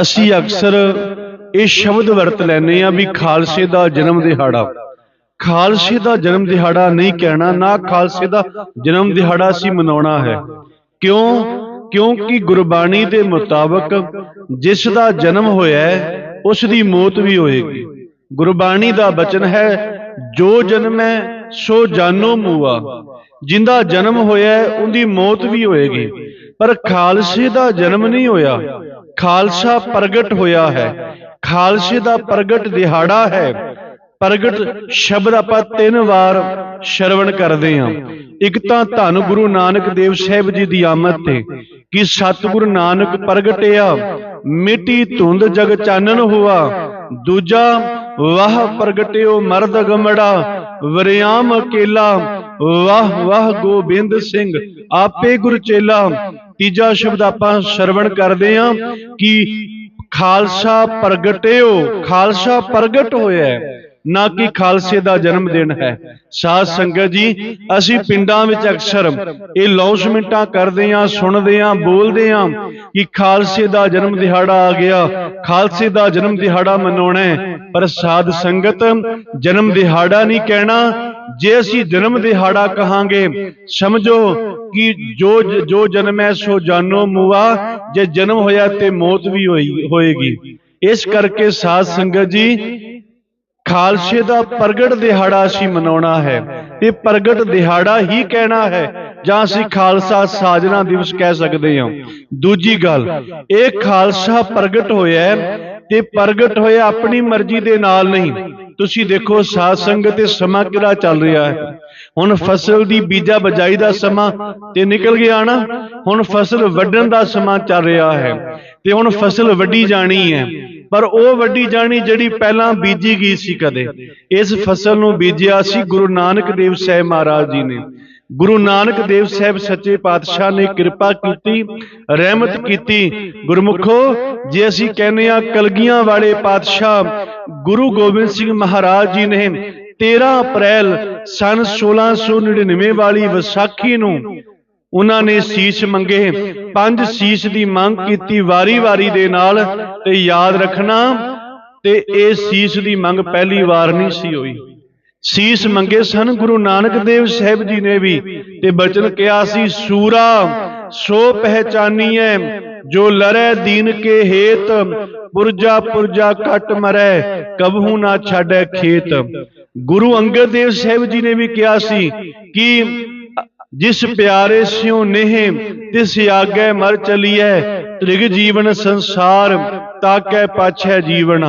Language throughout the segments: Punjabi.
ਅਸੀਂ ਅਕਸਰ ਇਹ ਸ਼ਬਦ ਵਰਤ ਲੈਨੇ ਆ ਵੀ ਖਾਲਸੇ ਦਾ ਜਨਮ ਦਿਹਾੜਾ। ਖਾਲਸੇ ਦਾ ਜਨਮ ਦਿਹਾੜਾ ਨਹੀਂ ਕਹਿਣਾ ਨਾ ਖਾਲਸੇ ਦਾ ਜਨਮ ਦਿਹਾੜਾ ਅਸੀਂ ਮਨਾਉਣਾ ਹੈ। ਕਿਉਂ? ਕਿਉਂਕਿ ਗੁਰਬਾਣੀ ਦੇ ਮੁਤਾਬਕ ਜਿਸ ਦਾ ਜਨਮ ਹੋਇਆ ਹੈ ਉਸ ਦੀ ਮੌਤ ਵੀ ਹੋਏਗੀ। ਗੁਰਬਾਣੀ ਦਾ ਬਚਨ ਹੈ ਜੋ ਜਨਮੈ ਸੋ ਜਾਨੋ ਮੂਆ। ਜਿੰਦਾ ਜਨਮ ਹੋਇਆ ਹੈ ਉਹਦੀ ਮੌਤ ਵੀ ਹੋਏਗੀ। ਪਰ ਖਾਲਸੇ ਦਾ ਜਨਮ ਨਹੀਂ ਹੋਇਆ। ਖਾਲਸਾ ਪ੍ਰਗਟ ਹੋਇਆ ਹੈ। ਖਾਲਸੇ ਦਾ ਪ੍ਰਗਟ ਦਿਹਾੜਾ ਹੈ। ਪ੍ਰਗਟ ਸ਼ਬਦ ਆਪਾਂ ਤਿੰਨ ਵਾਰ ਸ਼ਰਵਣ ਕਰਦੇ ਹਾਂ। ਇੱਕ ਤਾਂ ਧੰਨ ਗੁਰੂ ਨਾਨਕ ਦੇਵ ਸਾਹਿਬ ਜੀ ਦੀ ਆਮਦ ਤੇ ਕਿ ਸਤਿਗੁਰੂ ਨਾਨਕ ਪ੍ਰਗਟਿਆ। ਮਿੱਟੀ ਧੁੰਦ ਜਗ ਚਾਨਣ ਹੋਆ। ਦੂਜਾ ਵਾਹ ਪ੍ਰਗਟਿਓ ਮਰਦ ਗਮੜਾ। ਵਰਿਆਮ ਅਕੇਲਾ। ਵਾਹ ਵਾਹ ਗੋਬਿੰਦ ਸਿੰਘ। ਆਪੇ ਗੁਰ ਚੇਲਾ। ਤੀਜਾ ਸ਼ਬਦ ਆਪਾਂ ਸ਼ਰਵਣ ਕਰਦੇ ਹਾਂ ਕਿ ਖਾਲਸਾ ਪ੍ਰਗਟਿਓ, ਖਾਲਸਾ ਪ੍ਰਗਟ ਹੋਇਆ ਨਾ ਕਿ ਖਾਲਸੇ ਦਾ ਜਨਮ ਦਿਨ ਹੈ। ਸਾਧ ਸੰਗਤ ਜੀ, ਅਸੀਂ ਪਿੰਡਾਂ ਵਿੱਚ ਅਕਸਰ ਇਹ ਲੌਸਮੈਂਟਾਂ ਕਰਦੇ ਆਂ ਸੁਣਦੇ ਆਂ ਬੋਲਦੇ ਆਂ ਕਿ ਖਾਲਸੇ ਦਾ ਜਨਮ ਦਿਹਾੜਾ ਆ ਗਿਆ। ਖਾਲਸੇ ਦਾ ਜਨਮ ਦਿਹਾੜਾ ਮਨਾਉਣਾ ਪਰ ਸਾਧ ਸੰਗਤ, ਜਨਮ ਦਿਹਾੜਾ ਨਹੀਂ ਕਹਿਣਾ। ਜੇ ਅਸੀਂ ਜਨਮ ਦਿਹਾੜਾ ਕਹਾਂਗੇ, ਸਮਝੋ ਕਿ ਜੋ ਜੋ ਜਨਮੈ ਸੋ ਜਾਨੋ ਮੂਆ, ਜੇ ਜਨਮ ਹੋਇਆ ਤੇ ਮੌਤ ਵੀ ਹੋਈ, ਹੋਏਗੀ। ਇਸ ਕਰਕੇ ਸਾਧ ਸੰਗਤ ਜੀ, ਖਾਲਸੇ ਦਾ ਪ੍ਰਗਟ ਦਿਹਾੜਾ ਅਸੀਂ ਮਨਾਉਣਾ ਹੈ। ਇਹ ਪ੍ਰਗਟ ਦਿਹਾੜਾ ਹੀ ਕਹਿਣਾ ਹੈ, ਜਾਂ ਅਸੀਂ ਖਾਲਸਾ ਸਾਜਨਾ ਦਿਵਸ ਕਹਿ ਸਕਦੇ ਹਾਂ। ਦੂਜੀ ਗੱਲ, ਇਹ ਖਾਲਸਾ ਪ੍ਰਗਟ ਹੋਇਆ ਤੇ ਪ੍ਰਗਟ ਹੋਇਆ ਆਪਣੀ ਮਰਜ਼ੀ ਦੇ ਨਾਲ ਨਹੀਂ। ਤੁਸੀਂ ਦੇਖੋ, ਸਾਧ ਸੰਗਤ ਤੇ ਸਮਾਂ ਕਿਹੜਾ ਚੱਲ ਰਿਹਾ ਹੈ। ਹੁਣ ਫਸਲ ਦੀ ਬੀਜਾ ਬਜਾਈ ਦਾ ਸਮਾਂ ਤੇ ਨਿਕਲ ਗਿਆ ਨਾ, ਹੁਣ ਫਸਲ ਵੱਢਣ ਦਾ ਸਮਾਂ ਚੱਲ ਰਿਹਾ ਹੈ ਤੇ ਹੁਣ ਫਸਲ ਵੱਢੀ ਜਾਣੀ ਹੈ। ਪਰ ਉਹ ਵੱਡੀ ਜਾਣੀ ਜਿਹੜੀ ਪਹਿਲਾਂ ਬੀਜੀ ਗਈ ਸੀ ਕਦੇ, ਇਸ ਫਸਲ ਨੂੰ ਬੀਜਿਆ ਸੀ ਗੁਰੂ ਨਾਨਕ ਦੇਵ ਸਾਹਿਬ ਮਹਾਰਾਜ ਜੀ ਨੇ। ਗੁਰੂ ਨਾਨਕ ਦੇਵ ਸਾਹਿਬ ਸੱਚੇ ਪਾਤਸ਼ਾਹ ਨੇ ਕਿਰਪਾ ਕੀਤੀ, ਰਹਿਮਤ ਕੀਤੀ। ਗੁਰਮੁਖੋ, ਜੇ ਅਸੀਂ ਕਹਿੰਦੇ ਆ ਕਲਗੀਆਂ ਵਾਲੇ ਪਾਤਸ਼ਾਹ ਗੁਰੂ ਗੋਬਿੰਦ ਸਿੰਘ ਮਹਾਰਾਜ ਜੀ ਨੇ 13 ਅਪ੍ਰੈਲ ਸਨ 1699 ਵਾਲੀ ਵਿਸਾਖੀ ਨੂੰ ਉਹਨਾਂ ਨੇ ਸੀਸ ਮੰਗੇ, ਪੰਜ ਸੀਸ ਦੀ ਮੰਗ ਕੀਤੀ ਵਾਰੀ-ਵਾਰੀ ਦੇ ਨਾਲ ਤੇ ਯਾਦ ਰੱਖਣਾ ਤੇ ਇਹ ਸੀਸ ਦੀ ਮੰਗ ਪਹਿਲੀ ਵਾਰ ਨਹੀਂ ਸੀ ਹੋਈ। ਸੀਸ ਮੰਗੇ ਸਨ ਗੁਰੂ ਨਾਨਕ ਦੇਵ ਸਾਹਿਬ ਜੀ ਨੇ ਵੀ ਤੇ ਬਚਨ ਕਿਹਾ ਸੀ, ਸੂਰਾ, ਸੋ ਪਹਿਚਾਨੀਐ, ਜੋ ਲਰੈ ਦੀਨ ਕੇ ਹੇਤ, ਪੁਰਜਾ ਪੁਰਜਾ ਕਟ ਮਰੈ, ਕਬਹੂ ਨਾ ਛਾੜੈ ਖੇਤ। ਗੁਰੂ ਅੰਗਦ ਦੇਵ ਸਾਹਿਬ ਜੀ ਨੇ ਵੀ ਕਿਹਾ ਸੀ ਕਿ ਜਿਸ ਪਿਆਰੇ ਸਿਉ ਨੇਹ, ਤਿਸ ਆਗੇ ਮਰ ਚਲੀਐ, ਤ੍ਰਿਗ ਜੀਵਨ ਸੰਸਾਰ, ਤਾਕੈ ਪਾਛੈ ਜੀਵਨ।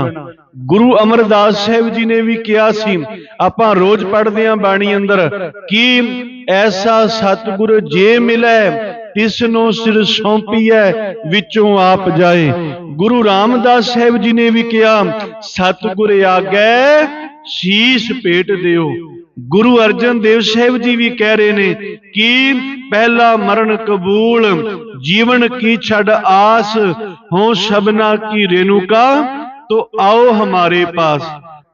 ਗੁਰੂ ਅਮਰਦਾਸ ਸਾਹਿਬ ਜੀ ਨੇ ਵੀ ਕਿਹਾ ਸੀ, ਆਪਾਂ ਰੋਜ਼ ਪੜ੍ਹਦੇ ਆਂ ਬਾਣੀ ਅੰਦਰ ਕਿ ਐਸਾ ਸਤਿਗੁਰ ਜੇ ਮਿਲੈ ਤਿਸ ਨੂੰ ਸਿਰ ਸੌਂਪੀਐ, ਵਿੱਚੋਂ ਆਪ ਜਾਏ। ਗੁਰੂ ਰਾਮਦਾਸ ਸਾਹਿਬ ਜੀ ਨੇ ਵੀ ਕਿਹਾ, ਸਤਿਗੁਰ ਆਗੇ, ਸ਼ੀਸ਼ ਭੇਟ ਦਿਓ। ਗੁਰੂ ਅਰਜਨ ਦੇਵ ਸਾਹਿਬ ਜੀ ਵੀ ਕਹਿ ਰਹੇ ਨੇ ਕਿ ਪਹਿਲਾ ਮਰਨ ਕਬੂਲ, ਜੀਵਨ ਕੀ ਛੜ ਆਸ, ਹੋ ਸ਼ਬਨਾ ਕੀ ਰੇਨੂਕਾ ਤੋ ਆਓ ਹਮਾਰੇ ਪਾਸ।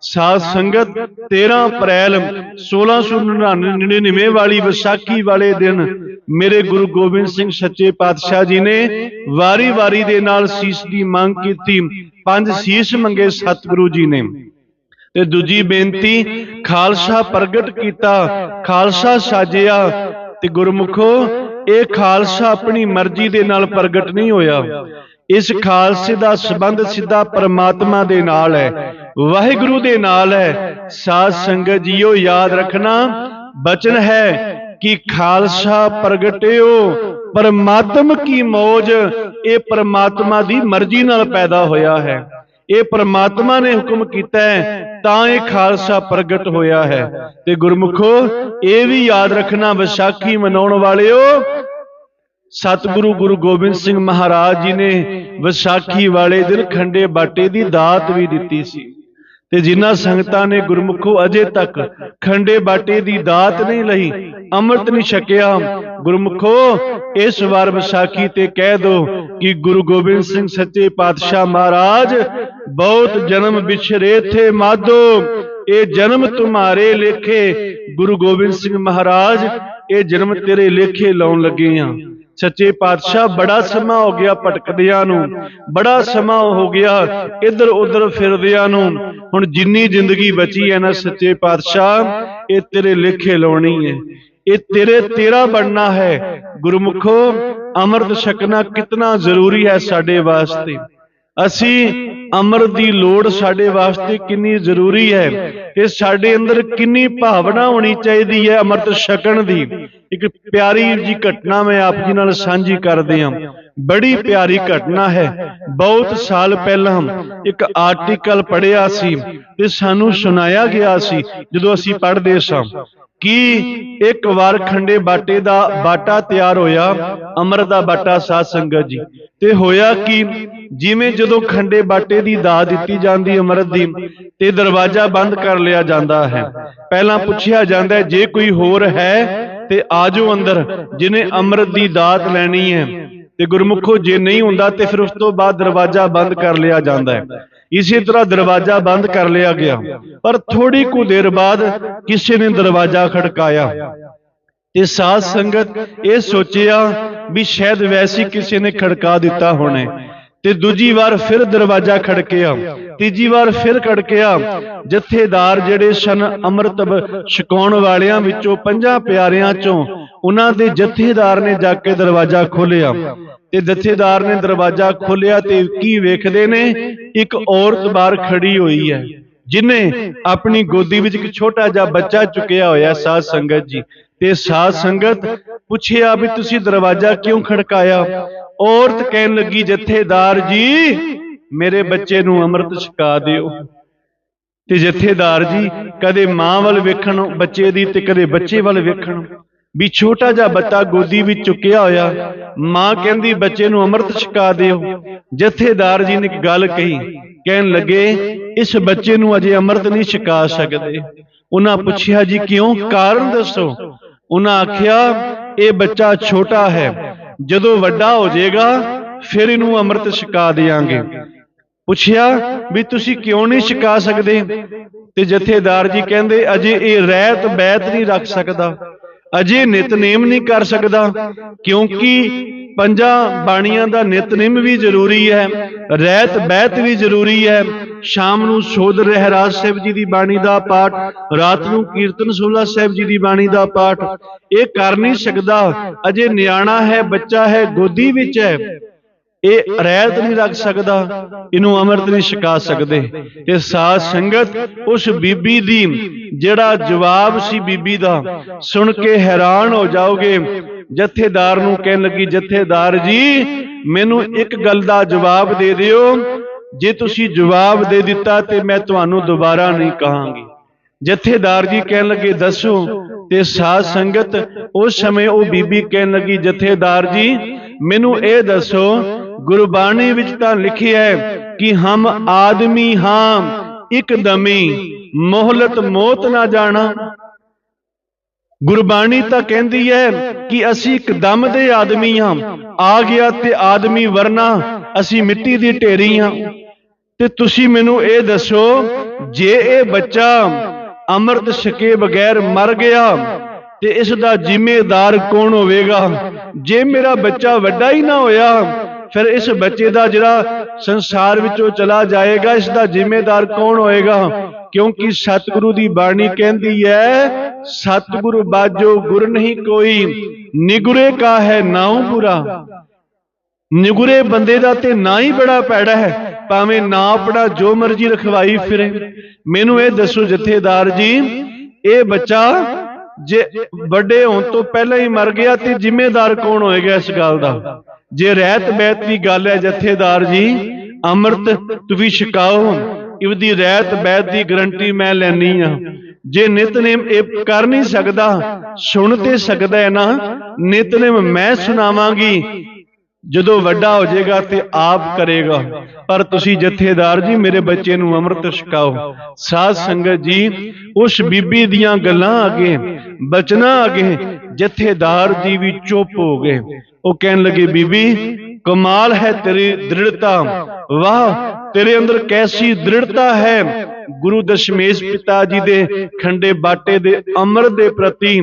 ਸਾਧ ਸੰਗਤ 13 ਅਪ੍ਰੈਲ 1699 ਵਾਲੀ ਵਿਸਾਖੀ ਵਾਲੇ ਦਿਨ ਮੇਰੇ ਗੁਰੂ ਗੋਬਿੰਦ ਸਿੰਘ ਸੱਚੇ ਪਾਤਸ਼ਾਹ ਜੀ ਨੇ ਵਾਰੀ-ਵਾਰੀ ਦੇ ਨਾਲ ਸੀਸ ਦੀ ਮੰਗ ਕੀਤੀ। ਪੰਜ ਸੀਸ ਮੰਗੇ ਸਤਿਗੁਰੂ ਜੀ ਨੇ। ਤੇ ਦੂਜੀ ਬੇਨਤੀ, ਖਾਲਸਾ ਪ੍ਰਗਟ ਕੀਤਾ, ਖਾਲਸਾ ਸਾਜਿਆ ਤੇ ਗੁਰਮੁਖੋ, ਇਹ ਖਾਲਸਾ ਆਪਣੀ ਮਰਜ਼ੀ ਦੇ ਨਾਲ ਪ੍ਰਗਟ ਨਹੀਂ ਹੋਇਆ। ਇਸ ਖਾਲਸੇ ਦਾ ਸਬੰਧ ਸਿੱਧਾ ਪਰਮਾਤਮਾ ਦੇ ਨਾਲ ਹੈ। ਵਾਹਿਗੁਰੂ ਦੇ ਨਾਲ ਹੈ। ਸਾਧ ਸੰਗਤ ਜੀਓ ਯਾਦ ਰੱਖਣਾ। ਬਚਨ ਹੈ ਕਿ ਖਾਲਸਾ ਪ੍ਰਗਟਿਓ ਪਰਮਾਤਮ ਕੀ ਮੌਜ ਇਹ ਪਰਮਾਤਮਾ ਦੀ ਮਰਜ਼ੀ ਨਾਲ ਪੈਦਾ ਹੋਇਆ ਹੈ। ਇਹ ਪਰਮਾਤਮਾ ਨੇ ਹੁਕਮ ਕੀਤਾ ਹੈ ਤਾਂ ਇਹ ਖਾਲਸਾ ਪ੍ਰਗਟ ਹੋਇਆ ਹੈ। ਤੇ ਗੁਰਮੁਖੋ ਇਹ ਵੀ ਯਾਦ ਰੱਖਣਾ ਵਿਸਾਖੀ ਮਨਾਉਣ ਵਾਲਿਓ। ਸਤਿਗੁਰੂ ਗੁਰੂ ਗੋਬਿੰਦ ਸਿੰਘ ਮਹਾਰਾਜ ਜੀ ਨੇ ਵਿਸਾਖੀ ਵਾਲੇ ਦਿਨ ਖੰਡੇ ਬਾਟੇ ਦੀ ਦਾਤ ਵੀ ਦਿੱਤੀ ਸੀ। ਤੇ ਜਿਨ੍ਹਾਂ ਸੰਗਤਾਂ ਨੇ ਗੁਰਮੁਖੋ ਅਜੇ ਤੱਕ ਖੰਡੇ ਬਾਟੇ ਦੀ ਦਾਤ ਨਹੀਂ ਲਈ, ਅੰਮ੍ਰਿਤ ਨਹੀਂ ਛਕਿਆ, ਗੁਰਮੁਖੋ, ਇਸ ਵਾਰ ਵਿਸਾਖੀ ਤੇ ਕਹਿ ਦੋ ਕਿ ਗੁਰੂ ਗੋਬਿੰਦ ਸਿੰਘ ਸੱਚੇ ਪਾਤਸ਼ਾਹ ਮਹਾਰਾਜ, ਬਹੁਤ ਜਨਮ ਵਿਛਰੇ ਥੇ ਮਾਧੋ, ਇਹ ਜਨਮ ਤੁਮਾਰੇ ਲੇਖੇ, ਗੁਰੂ ਗੋਬਿੰਦ ਸਿੰਘ ਮਹਾਰਾਜ, ਇਹ ਜਨਮ ਤੇਰੇ ਲੇਖੇ ਲਾਉਣ ਲੱਗੇ ਆ। ਸੱਚੇ ਪਾਤਸ਼ਾਹ ਬੜਾ ਸਮਾਂ ਹੋ ਗਿਆ ਭਟਕਦਿਆਂ ਨੂੰ, ਬੜਾ ਸਮਾਂ ਹੋ ਗਿਆ ਇੱਧਰ ਉੱਧਰ ਫਿਰਦਿਆਂ ਨੂੰ। ਹੁਣ ਜਿੰਨੀ ਜ਼ਿੰਦਗੀ ਬਚੀ ਹੈ ਨਾ ਸੱਚੇ ਪਾਤਸ਼ਾਹ, ਇਹ ਤੇਰੇ ਲੇਖੇ ਲਾਉਣੀ ਹੈ। ਇਹ ਤੇਰੇ ਤੇਰਾ ਬਣਨਾ ਹੈ। ਗੁਰਮੁਖੋ, ਅੰਮ੍ਰਿਤ ਛਕਣਾ ਕਿਤਨਾ ਜ਼ਰੂਰੀ ਹੈ ਸਾਡੇ ਵਾਸਤੇ। ਅਸੀਂ ਅੰਮ੍ਰਿਤ ਦੀ ਲੋੜ ਸਾਡੇ ਵਾਸਤੇ ਕਿੰਨੀ ਜ਼ਰੂਰੀ ਹੈ। ਤੇ ਸਾਡੇ ਅੰਦਰ ਕਿੰਨੀ ਭਾਵਨਾ ਹੋਣੀ ਚਾਹੀਦੀ ਹੈ ਅੰਮ੍ਰਿਤ ਛਕਣ ਦੀ। ਇੱਕ ਪਿਆਰੀ ਜੀ ਘਟਨਾ ਮੈਂ ਆਪ ਜੀ ਨਾਲ ਸਾਂਝੀ ਕਰਦੇ ਹਾਂ। ਬੜੀ ਪਿਆਰੀ ਘਟਨਾ ਹੈ। ਬਹੁਤ ਸਾਲ ਪਹਿਲਾਂ ਇੱਕ ਆਰਟੀਕਲ ਪੜ੍ਹਿਆ ਸੀ ਤੇ ਸਾਨੂੰ ਸੁਣਾਇਆ ਗਿਆ ਸੀ, ਜਦੋਂ ਅਸੀਂ ਪੜ੍ਹਦੇ ਸਾਂ ਕਿ ਇੱਕ ਵਾਰ ਖੰਡੇ ਬਾਟੇ ਦਾ ਬਾਟਾ ਤਿਆਰ ਹੋਇਆ, ਅਮਰ ਦਾ ਬਾਟਾ ਸਾਧ ਸੰਗਤ ਜੀ। ਤੇ ਹੋਇਆ ਕਿ? ਜਿਵੇਂ ਜਦੋਂ ਖੰਡੇ ਬਾਟੇ ਦੀ ਦਾ ਦਿੱਤੀ ਜਾਂਦੀ ਅੰਮ੍ਰਿਤ ਦੀ, ਤੇ ਦਰਵਾਜ਼ਾ ਬੰਦ ਕਰ ਲਿਆ ਜਾਂਦਾ ਹੈ। ਪਹਿਲਾਂ ਪੁੱਛਿਆ ਜਾਂਦਾ ਜੇ ਕੋਈ ਹੋਰ ਹੈ ਤੇ ਆਜੋ ਅੰਦਰ, ਜਿਨੇ ਅੰਮ੍ਰਿਤ ਦੀ ਦਾਤ ਲੈਣੀ ਹੈ। ਤੇ ਗੁਰਮੁਖੋ, ਜੇ ਨਹੀਂ ਹੁੰਦਾ ਤੇ ਫਿਰ ਉਸ ਤੋਂ ਬਾਅਦ ਦਰਵਾਜ਼ਾ ਬੰਦ ਕਰ ਲਿਆ ਜਾਂਦਾ ਹੈ। ਇਸੇ ਤਰ੍ਹਾਂ ਦਰਵਾਜ਼ਾ ਬੰਦ ਕਰ ਲਿਆ ਗਿਆ। ਪਰ ਥੋੜੀ ਕੁ ਦੇਰ ਬਾਅਦ ਕਿਸੇ ਨੇ ਦਰਵਾਜ਼ਾ ਖੜਕਾਇਆ। ਤੇ ਸਾਧ ਸੰਗਤ ਇਹ ਸੋਚਿਆ ਵੀ ਸ਼ਾਇਦ ਵੈਸੀ ਕਿਸੇ ਨੇ ਖੜਕਾ ਦਿੱਤਾ ਹੋਣਾ ਤੇ ਦੂਜੀ ਵਾਰ ਫਿਰ ਦਰਵਾਜ਼ਾ ਖੜਕਿਆ ਤੀਜੀ ਵਾਰ ਫਿਰ ਖੜਕਿਆ ਜਥੇਦਾਰ ਜਿਹੜੇ ਸਨ ਅੰਮ੍ਰਿਤ ਛਕਾਉਣ ਵਾਲਿਆਂ ਵਿੱਚੋਂ ਪੰਜਾਂ ਪਿਆਰਿਆਂ ਚੋਂ, ਉਹਨਾਂ ਦੇ ਜਥੇਦਾਰ ਨੇ ਜਾ ਕੇ ਦਰਵਾਜ਼ਾ ਖੋਲ੍ਹਿਆ। ਤੇ ਜਥੇਦਾਰ ਨੇ ਦਰਵਾਜ਼ਾ ਖੋਲ੍ਹਿਆ ਤੇ ਕੀ ਵੇਖਦੇ ਨੇ? ਇੱਕ ਔਰਤ ਬਾਹਰ ਖੜੀ ਹੋਈ ਹੈ, ਜਿਨੇ ਆਪਣੀ ਗੋਦੀ ਵਿੱਚ ਇੱਕ ਛੋਟਾ ਜਿਹਾ ਬੱਚਾ ਚੁੱਕਿਆ ਹੋਇਆ ਸਾਧ ਸੰਗਤ ਜੀ। ਤੇ ਸਾਧ ਸੰਗਤ ਪੁੱਛਿਆ ਵੀ ਤੁਸੀਂ ਦਰਵਾਜ਼ਾ ਕਿਉਂ ਖੜਕਾਇਆ? ਔਰਤ ਕਹਿਣ ਲੱਗੀ, ਜਥੇਦਾਰ ਜੀ, ਮੇਰੇ ਬੱਚੇ ਨੂੰ ਅੰਮ੍ਰਿਤ ਛਕਾ ਦਿਓ। ਤੇ ਜਥੇਦਾਰ ਜੀ, ਕਦੇ ਮਾਂ ਵੱਲ ਵੇਖਣ, ਬੱਚੇ ਦੀ ਤੇ ਕਦੇ ਬੱਚੇ ਵੱਲ ਵੇਖਣ। ਵੀ ਛੋਟਾ ਜਿਹਾ ਬੱਚਾ ਗੋਦੀ ਵਿੱਚ ਚੁੱਕਿਆ ਹੋਇਆ, ਮਾਂ ਕਹਿੰਦੀ, ਬੱਚੇ ਨੂੰ ਅੰਮ੍ਰਿਤ ਛਕਾ ਦਿਓ। ਜਥੇਦਾਰ ਜੀ ਨੇ ਇੱਕ ਗੱਲ ਕਹੀ, ਕਹਿਣ ਲੱਗੇ, ਇਸ ਬੱਚੇ ਨੂੰ ਅਜੇ ਅੰਮ੍ਰਿਤ ਨਹੀਂ ਛਕਾ ਸਕਦੇ। ਉਹਨਾਂ ਪੁੱਛਿਆ, ਜੀ ਕਿਉਂ? ਕਾਰਨ ਦੱਸੋ। ਉਹਨਾਂ ਆਖਿਆ, ਇਹ ਬੱਚਾ ਛੋਟਾ ਹੈ। ਜਦੋਂ ਵੱਡਾ ਹੋ ਜਾਏਗਾ, ਫਿਰ ਇਹਨੂੰ ਅੰਮ੍ਰਿਤ ਛਕਾ ਦੇਾਂਗੇ ਪੁੱਛਿਆ, ਵੀ ਤੁਸੀਂ ਕਿਉਂ ਨਹੀਂ ਛਕਾ ਸਕਦੇ? ਤੇ ਜਥੇਦਾਰ ਜੀ ਕਹਿੰਦੇ, ਅਜੇ ਇਹ ਰਹਿਤ ਬੈਤ ਨਹੀਂ ਰੱਖ ਸਕਦਾ। ਅਜੇ ਨਿਤਨੇਮ ਨਹੀਂ ਕਰ ਸਕਦਾ, ਕਿਉਂਕਿ ਪੰਜਾਂ ਬਾਣੀਆਂ ਦਾ ਨਿਤਨੇਮ ਵੀ ਜ਼ਰੂਰੀ ਹੈ, ਰਹਿਤ ਬੈਤ ਵੀ ਜ਼ਰੂਰੀ ਹੈ ਸ਼ਾਮ ਨੂੰ ਸੋਧ ਰਹਿਰਾਜ ਸਾਹਿਬ ਜੀ ਦੀ ਬਾਣੀ ਦਾ ਪਾਠ, ਰਾਤ ਨੂੰ ਕੀਰਤਨ ਸੋਲਾ ਸਾਹਿਬ ਜੀ ਦੀ ਬਾਣੀ ਦਾ ਪਾਠ। ਇਹ ਕਰ ਨਹੀਂ ਸਕਦਾ। ਅਜੇ ਨਿਆਣਾ ਹੈ, ਬੱਚਾ ਹੈ, ਗੋਦੀ ਵਿੱਚ ਹੈ। ਇਹ ਰਹਿਤ ਨਹੀਂ ਰੱਖ ਸਕਦਾ। ਇਹਨੂੰ ਅੰਮ੍ਰਿਤ ਨਹੀਂ ਛਕਾ ਸਕਦੇ। ਤੇ ਸਾਧ ਸੰਗਤ ਉਸ ਬੀਬੀ ਦੀ, ਜਿਹੜਾ ਜਵਾਬ ਸੀ ਬੀਬੀ ਦਾ, ਸੁਣ ਕੇ ਹੈਰਾਨ ਹੋ ਜਾਓਗੇ। ਜਥੇਦਾਰ ਨੂੰ ਕਹਿਣ ਲੱਗੀ, ਜਥੇਦਾਰ ਜੀ, ਮੈਨੂੰ ਇੱਕ ਗੱਲ ਦਾ ਜਵਾਬ ਦੇ ਦਿਓ। ਜੇ ਤੁਸੀਂ ਜਵਾਬ ਦੇ ਦਿੱਤਾ ਤੇ ਮੈਂ ਤੁਹਾਨੂੰ ਦੁਬਾਰਾ ਨਹੀਂ ਕਹਾਂਗੀ। ਜਥੇਦਾਰ ਜੀ ਕਹਿਣ ਲੱਗੇ ਦੱਸੋ ਤੇ ਸਾਧ ਸੰਗਤ ਉਸ ਸਮੇਂ ਉਹ ਬੀਬੀ ਕਹਿਣ ਲੱਗੀ ਜਥੇਦਾਰ ਜੀ ਮੈਨੂੰ ਇਹ ਦੱਸੋ ਗੁਰਬਾਣੀ ਵਿੱਚ ਤਾਂ ਲਿਖਿਆ ਹੈ ਕਿ ਹਮ ਆਦਮੀ ਹਾਂ ਇੱਕਦਮੀ ਮੋਹਲਤ ਮੌਤ ਨਾ ਜਾਣਾ। ਗੁਰਬਾਣੀ ਤਾਂ ਕਹਿੰਦੀ ਹੈ ਕਿ ਅਸੀਂ ਇੱਕਦਮ ਦੇ ਆਦਮੀ ਹਾਂ ਆ ਗਿਆ ਤੇ ਆਦਮੀ ਵਰਨਾ ਅਸੀਂ ਮਿੱਟੀ ਦੀ ਢੇਰੀ ਹਾਂ। ਤੇ ਤੁਸੀਂ ਮੈਨੂੰ ਇਹ ਦੱਸੋ, ਜੇ ਇਹ ਬੱਚਾ ਅੰਮ੍ਰਿਤ ਛਕੇ ਬਗੈਰ ਮਰ ਗਿਆ, ਤੇ ਇਸ ਦਾ ਜ਼ਿੰਮੇਦਾਰ ਕੌਣ ਹੋਵੇਗਾ? ਜੇ ਮੇਰਾ ਬੱਚਾ ਵੱਡਾ ਹੀ ਨਾ ਹੋਇਆ, ਫਿਰ ਇਸ ਬੱਚੇ ਦਾ ਜਿਹੜਾ ਸੰਸਾਰ ਵਿੱਚੋਂ ਚਲਾ ਜਾਏਗਾ, ਇਸ ਦਾ ਜ਼ਿੰਮੇਦਾਰ ਕੌਣ ਹੋਏਗਾ? ਕਿਉਂਕਿ ਸਤਿਗੁਰੂ ਦੀ ਬਾਣੀ ਕਹਿੰਦੀ ਹੈ, ਸਤਿਗੁਰੂ ਬਾਜੋ ਗੁਰ ਨਹੀਂ ਕੋਈ, ਨਿਗੁਰੇ ਕਾ ਹੈ ਨਾਉ ਪੂਰਾ ਨਿਗੁਰੇ ਬੰਦੇ ਦਾ ਤੇ ਨਾ ਹੀ ਬੜਾ ਪੈੜਾ ਹੈ, ਭਾਵੇਂ ਨਾ ਆਪਣਾ ਜੋ ਮਰਜ਼ੀ ਰਖਵਾਈ ਫਿਰੇ। ਮੈਨੂੰ ਇਹ ਦੱਸੋ ਜਥੇਦਾਰ ਜੀ, ਇਹ ਬੱਚਾ ਜੇ ਵੱਡੇ ਹੋਣ ਤੋਂ ਪਹਿਲਾਂ ਹੀ ਮਰ ਗਿਆ ਤੇ ਜ਼ਿੰਮੇਦਾਰ ਕੌਣ ਹੋਏਗਾ ਇਸ ਗੱਲ ਦਾ? ਜੇ ਰਹਿਤ ਬੈਤ ਦੀ ਗੱਲ ਹੈ ਜਥੇਦਾਰ ਜੀ, ਅੰਮ੍ਰਿਤ ਤੁਸੀਂ ਛਕਾਓ। ਇਹਦੀ ਰਹਿਤ ਬੈਤ ਦੀ ਗਰੰਟੀ ਮੈਂ ਲੈਣੀ ਆ। ਜੇ ਨਿਤਨੇਮ ਇਹ ਕਰ ਨਹੀਂ ਸਕਦਾ, ਸੁਣ ਤੇ ਸਕਦਾ ਹੈ ਨਾ, ਨਿਤਨੇਮ ਮੈਂ ਸੁਣਾਵਾਂਗੀ ਜਦੋਂ ਵੱਡਾ ਹੋ ਜਾਏਗਾ ਤੇ ਆਪ ਕਰੇਗਾ। ਪਰ ਤੁਸੀਂ ਜਥੇਦਾਰ ਜੀ, ਮੇਰੇ ਬੱਚੇ ਨੂੰ ਅੰਮ੍ਰਿਤ ਛਕਾਓ। ਸਾਧ ਸੰਗਤ ਜੀ, ਉਸ ਬੀਬੀ ਦੀਆਂ ਗੱਲਾਂ ਅਗੇ, ਬਚਨਾ ਅਗੇ, ਜਥੇਦਾਰ ਜੀ ਵੀ ਚੁੱਪ ਹੋ ਗਏ। ਉਹ ਕਹਿਣ ਲੱਗੇ, ਬੀਬੀ, ਕਮਾਲ ਹੈ ਤੇਰੀ ਦ੍ਰਿੜਤਾ। ਵਾਹ, ਤੇਰੇ ਅੰਦਰ ਕੈਸੀ ਦ੍ਰਿੜਤਾ ਹੈ। ਗੁਰੂ ਦਸ਼ਮੇਸ਼ ਪਿਤਾ ਜੀ ਦੇ ਖੰਡੇ ਬਾਟੇ ਦੇ ਅੰਮ੍ਰਿਤ ਦੇ ਪ੍ਰਤੀ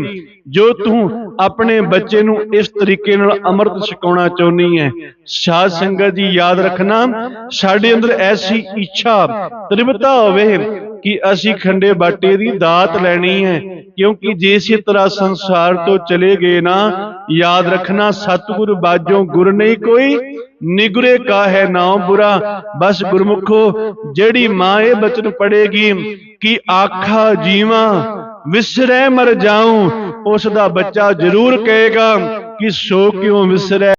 ਜੋ ਤੂੰ ਆਪਣੇ ਬੱਚੇ ਨੂੰ ਇਸ ਤਰੀਕੇ ਨਾਲ ਅੰਮ੍ਰਿਤ ਛਕਾਉਣਾ ਚਾਹੁੰਦੀ ਹੈ, ਸਾਧ ਸੰਗਤ ਜੀ, ਯਾਦ ਰੱਖਣਾ, ਸਾਡੇ ਅੰਦਰ ਐਸੀ ਇੱਛਾ ਤ੍ਰਿਵਤਾ ਹੋਵੇ ਕਿ ਅਸੀਂ ਖੰਡੇ ਬਾਟੇ ਦੀ ਦਾਤ ਲੈਣੀ ਹੈ, ਕਿਉਂਕਿ ਜੇ ਇਸੇ ਤਰ੍ਹਾਂ ਸੰਸਾਰ ਤੋਂ ਚਲੇ ਗਏ ਨਾ ਯਾਦ ਰੱਖਣਾ ਸਤਿਗੁਰ ਬਾਝੋਂ ਗੁਰ ਨਹੀਂ ਕੋਈ ਨਿਗਰੇ ਕਾ ਹੈ ਨਾਮ ਬੁਰਾ। ਬਸ ਗੁਰਮੁਖੋ ਜਿਹੜੀ ਮਾਂ ਇਹ ਬਚਨ ਪੜੇਗੀ ਕਿ ਆਖਾ ਜੀਵਾਂ? ਵਿਸਰੈ ਮਰ ਜਾਉਂ ਉਸ ਦਾ ਬੱਚਾ ਜ਼ਰੂਰ ਕਹੇਗਾ ਕਿ ਸੋ ਕਿਉਂ ਵਿਸਰੈ?